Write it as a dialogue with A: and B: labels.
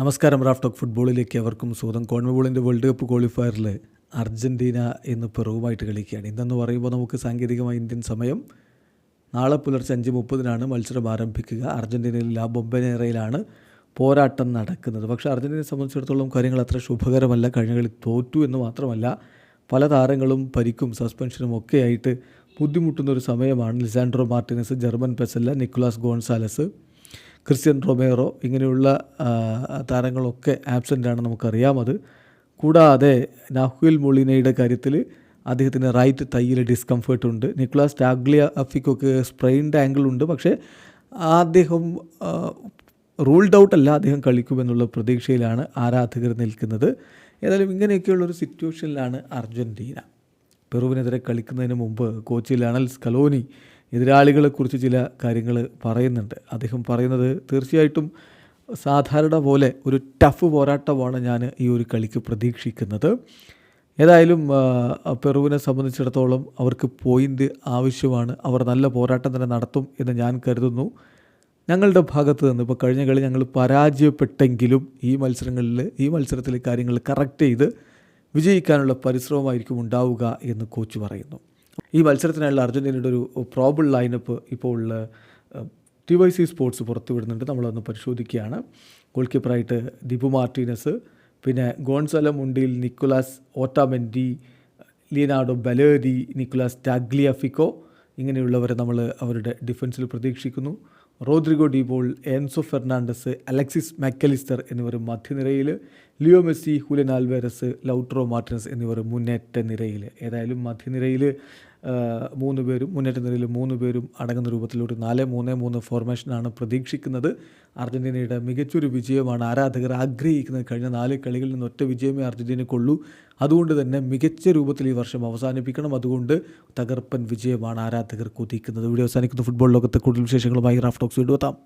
A: നമസ്കാരം Raf talk ഫുട്ബോളിലേക്ക് അവർക്കും സ്വാഗതം. കോൺമബോളിന്റെ വേൾഡ് കപ്പ് ക്വാളിഫയറിൽ അർജന്റീന ഇന്ന് പെറുവുമായിട്ട് കളിക്കുകയാണ്. ഇന്നെന്ന് പറയുമ്പോൾ നമുക്ക് സാങ്കേതികമായി ഇന്ത്യൻ സമയം നാളെ പുലർച്ചെ അഞ്ച് മുപ്പതിനാണ് മത്സരം ആരംഭിക്കുക. അർജന്റീനയിൽ ലാ ബൊമ്പനേറയിലാണ് പോരാട്ടം നടക്കുന്നത്. പക്ഷേ അർജന്റീനയെ സംബന്ധിച്ചിടത്തോളം കാര്യങ്ങൾ അത്ര ശുഭകരമല്ല. കഴിഞ്ഞ കളി തോറ്റു എന്ന് മാത്രമല്ല പല താരങ്ങളും പരിക്കും സസ്പെൻഷനും ഒക്കെയായിട്ട് ബുദ്ധിമുട്ടുന്ന ഒരു സമയമാണ്. Lisandro Martinez German Pezzella Nicolas Gonzalez Cristian Romero ഇങ്ങനെയുള്ള താരങ്ങളൊക്കെ ആബ്സെന്റ് ആണ് നമുക്കറിയാം അത്. കൂടാതെ നാഹുൽ മൊളിനയുടെ കാര്യത്തിൽ അദ്ദേഹത്തിന് റൈറ്റ് തയ്യിൽ ഡിസ്കംഫേർട്ട് ഉണ്ട്. നിക്കുലാസ് ടാഗ്ലിയ അഫിക്കൊക്കെ സ്പ്രെയിൻഡ് ആംഗിൾ ഉണ്ട്. പക്ഷേ അദ്ദേഹം റൂൾഡ് ഔട്ട് അല്ല അദ്ദേഹം കളിക്കുമെന്നുള്ള പ്രതീക്ഷയിലാണ് ആരാധകർ നിൽക്കുന്നത്. ഏതായാലും ഇങ്ങനെയൊക്കെയുള്ളൊരു സിറ്റുവേഷനിലാണ് അർജന്റീന പെറുവിനെതിരെ കളിക്കുന്നതിന് മുമ്പ് കോച്ച് ലണൽ സ്കലോനി എതിരാളികളെക്കുറിച്ച് ചില കാര്യങ്ങൾ പറയുന്നുണ്ട്. അദ്ദേഹം പറയുന്നത് തീർച്ചയായിട്ടും സാധാരണ പോലെ ഒരു ടഫ് പോരാട്ടമാണ് ഞാൻ ഈ ഒരു കളിക്ക് പ്രതീക്ഷിക്കുന്നത്. ഏതായാലും പെറുവിനെ സംബന്ധിച്ചിടത്തോളം അവർക്ക് പോയിന്റ് ആവശ്യമാണ്. അവർ നല്ല പോരാട്ടം തന്നെ നടത്തും എന്ന് ഞാൻ കരുതുന്നു. ഞങ്ങളുടെ ഭാഗത്ത് നിന്ന് ഇപ്പോൾ കഴിഞ്ഞ കളി ഞങ്ങൾ പരാജയപ്പെട്ടെങ്കിലും ഈ മത്സരങ്ങളിൽ ഈ മത്സരത്തിലെ കാര്യങ്ങൾ കറക്റ്റ് ചെയ്ത് വിജയിക്കാനുള്ള പരിശ്രമമായിരിക്കും ഉണ്ടാവുക എന്ന് കോച്ച് പറയുന്നു. ഈ മത്സരത്തിനായുള്ള അർജന്റീനയുടെ ഒരു പ്രോബിൾ ലൈനപ്പ് ഇപ്പോൾ ടി വൈ സി സ്പോർട്സ് പുറത്തുവിടുന്നുണ്ട് നമ്മളൊന്ന് പരിശോധിക്കുകയാണ്. ഗോൾ കീപ്പറായിട്ട് ദിപു മാർട്ടീനസ് പിന്നെ Gonzalo Montiel Nicolas Otamendi Leonardo Balerdi Nicolas Tagliafico ഇങ്ങനെയുള്ളവരെ നമ്മൾ അവരുടെ ഡിഫൻസിൽ പ്രതീക്ഷിക്കുന്നു. Rodrigo De Paul Enzo Fernandez Alexis Mac Allister എന്നിവർ മധ്യനിരയിൽ Leo Messi Julian Alvarez Lautaro Martinez എന്നിവർ മുന്നേറ്റ നിരയിൽ ഏതായാലും മധ്യനിരയിൽ മൂന്ന് പേരും മുന്നേറ്റ നിരയിൽ മൂന്ന് പേരും അടങ്ങുന്ന രൂപത്തിലൊരു നാല് മൂന്ന് മൂന്ന് ഫോർമേഷനാണ് പ്രതീക്ഷിക്കുന്നത്. അർജന്റീനയുടെ മികച്ചൊരു വിജയമാണ് ആരാധകർ ആഗ്രഹിക്കുന്നത്. കഴിഞ്ഞ നാല് കളികളിൽ നിന്ന് ഒറ്റ വിജയമേ അർജന്റീനയ്ക്കുള്ളൂ അതുകൊണ്ട് തന്നെ മികച്ച രൂപത്തിൽ ഈ വർഷം അവസാനിപ്പിക്കണം. അതുകൊണ്ട് തകർപ്പൻ വിജയമാണ് ആരാധകർ കൊതിക്കുന്നത്. ഇവിടെ അവസാനിക്കുന്ന. ഫുട്ബോൾ ലോകത്തെ കൂടുതൽ വിശേഷങ്ങളുമായി റാഫ്റ്റോക്സ് വീണ്ടും എത്താം.